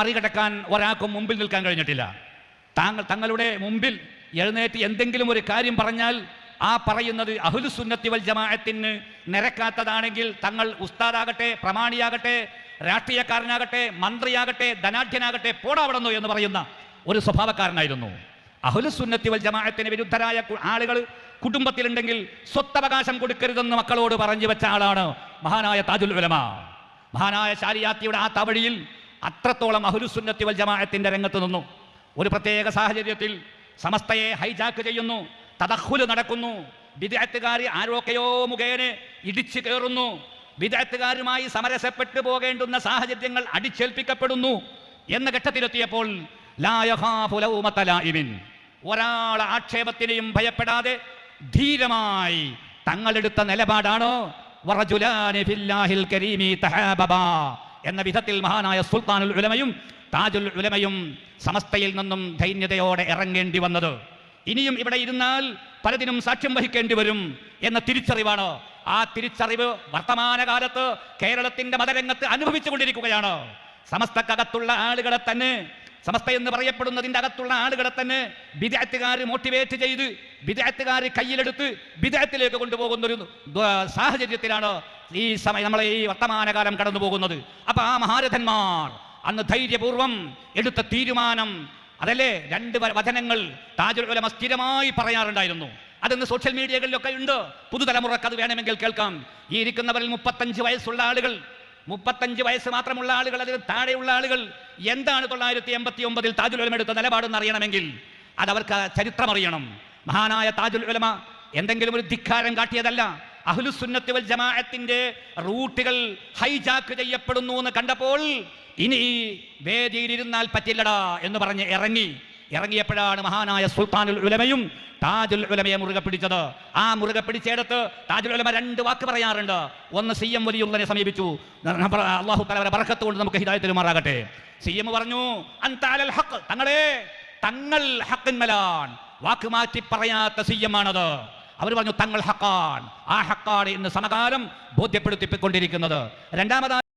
മറികടക്കാൻ ഒരാൾക്കും മുമ്പിൽ നിൽക്കാൻ കഴിഞ്ഞിട്ടില്ല. താങ്കൾ തങ്ങളുടെ മുമ്പിൽ എഴുന്നേറ്റ് എന്തെങ്കിലും ഒരു കാര്യം പറഞ്ഞാൽ ആ പറയുന്നത് അഹുലുസുന്നത്തി വൽ ജമാഅത്തിന് നിരക്കാത്തതാണെങ്കിൽ തങ്ങൾ ഉസ്താദാകട്ടെ പ്രമാണിയാകട്ടെ രാഷ്ട്രീയക്കാരനാകട്ടെ മന്ത്രിയാകട്ടെ ധനാഢ്യനാകട്ടെ പോടാവിടുന്നു എന്ന് പറയുന്ന ഒരു സ്വഭാവക്കാരനായിരുന്നു. അഹുലുസുന്നത്തി വൽ ജമാഅത്തിന് വിരുദ്ധരായ ആളുകൾ കുടുംബത്തിലുണ്ടെങ്കിൽ സ്വത്തവകാശം കൊടുക്കരുതെന്ന് മക്കളോട് പറഞ്ഞു വെച്ച ആളാണ് മഹാനായ താജുൽ ഉലമ. മഹാനായ ശാരിയാത്തിയുടെ ആ തവഴിയിൽ അത്രത്തോളം അഹുലുസുന്നത്തി വൽ ജമാഅത്തിന്റെ രംഗത്ത് നിന്നു. ഒരു പ്രത്യേക സാഹചര്യത്തിൽ സമസ്തയെ ഹൈജാക്ക് ചെയ്യുന്നു തദഹുൽ നടക്കുന്നു വിദഗ്ധക്കാർ ആരോക്കെയോ മുഖേന ഇടിച്ചു കയറുന്നു വിദഗ്ധക്കാരുമായി സമരസപ്പെട്ടു പോകേണ്ടുന്ന സാഹചര്യങ്ങൾ അടിച്ചേൽപ്പിക്കപ്പെടുന്നു എന്ന ഘട്ടത്തിലെത്തിയപ്പോൾ. ഒരാളെ ആക്ഷേപത്തിനെയും ഭയപ്പെടാതെ ധീരമായി തങ്ങളെടുത്ത നിലപാടാണ്? എന്ന വിധത്തിൽ മഹാനായ സുൽത്താനുൽ ഉലമയും താജുൽ ഉലമയും സമസ്തയിൽ നിന്നും ധൈന്യതയോടെ ഇറങ്ങേണ്ടി വന്നത്. ഇനിയും ഇവിടെ ഇരുന്നാൽ പലതിനും സാക്ഷ്യം വഹിക്കേണ്ടി വരും എന്ന തിരിച്ചറിവാണ്. ആ തിരിച്ചറിവ് വർത്തമാനകാലത്ത് കേരളത്തിന്റെ മതരംഗത്ത് അനുഭവിച്ചുകൊണ്ടിരിക്കുകയാണ് സമസ്തക്കകത്തുള്ള ആളുകളെ തന്നെ സമസ്ത എന്ന് പറയപ്പെടുന്നതിന്റെ അകത്തുള്ള ആളുകളെ തന്നെ വിദ്യാർത്ഥികാർ മോട്ടിവേറ്റ് ചെയ്ത് വിദഗ്ധക്കാർ കയ്യിലെടുത്ത് വിദേഹത്തിലേക്ക് കൊണ്ടുപോകുന്ന ഒരു സാഹചര്യത്തിലാണ് ഈ സമയം നമ്മളെ ഈ വർത്തമാനകാലം കടന്നു പോകുന്നത് അപ്പൊ ആ മഹാരഥന്മാർ അന്ന് ധൈര്യപൂർവം എടുത്ത തീരുമാനം അതല്ലേ? രണ്ട് വചനങ്ങൾ താജുൽ ഉലമ സ്ഥിരമായി പറയാറുണ്ടായിരുന്നു. അതിന്ന് സോഷ്യൽ മീഡിയകളിലൊക്കെ ഉണ്ട്. പുതുതലമുറക്ക് അത് വേണമെങ്കിൽ കേൾക്കാം. ഈ ഇരിക്കുന്നവരിൽ മുപ്പത്തഞ്ച് വയസ്സുള്ള ആളുകൾ മുപ്പത്തഞ്ച് വയസ്സ് മാത്രമുള്ള ആളുകൾ അതിന് താഴെയുള്ള ആളുകൾ എന്താണ് തൊള്ളായിരത്തി എൺപത്തി ഒമ്പതിൽ താജുൽ ഉലമ എടുത്ത നിലപാടെന്ന് അറിയണമെങ്കിൽ അതവർക്ക് ചരിത്രം അറിയണം മഹാനായ താജുൽ ഉലമ എന്തെങ്കിലും ഒരു ധിക്കാരം കാട്ടിയതല്ല. അഹ്ലുസുന്നത്ത് വൽ ജമാഅത്തിന്റെ റൂട്ടുകൾ ഹൈജാക്ക് ചെയ്യപ്പെടുന്നു എന്ന് കണ്ടപ്പോൾ ഇനി വേദിയിലിരുന്നാൽ പറ്റില്ലടാ എന്ന് പറഞ്ഞ് ഇറങ്ങി. ഇറങ്ങിയപ്പോഴാണ് മഹാനായ സുൽത്താനുൽ ഉലമയും താജുൽ ഉലമയെ മുറുകെ പിടിച്ചത്. ആ മുറുകെ പിടിച്ചെടുത്ത് താജുൽ ഉലമ രണ്ട് വാക്ക് പറയാറുണ്ട്. ഒന്ന് സി എം വലിയുള്ളനെ സമീപിച്ചു. അള്ളാഹു തലവരെ ബർക്കത്ത് കൊണ്ട് നമുക്ക് ഹിദായത്തിലുമാറാകട്ടെ സി എം പറഞ്ഞു തങ്ങളെ തങ്ങൾ ഹക്കിന്മലാൻ വാക്ക് മാറ്റി പറയാത്ത സി എം ആണത് അവർ പറഞ്ഞു തങ്ങൾ ഹക്കാൻ ആ ഹക്കാണ് ഇന്ന് സമകാലം ബോധ്യപ്പെടുത്തിക്കൊണ്ടിരിക്കുന്നത്. രണ്ടാമതായി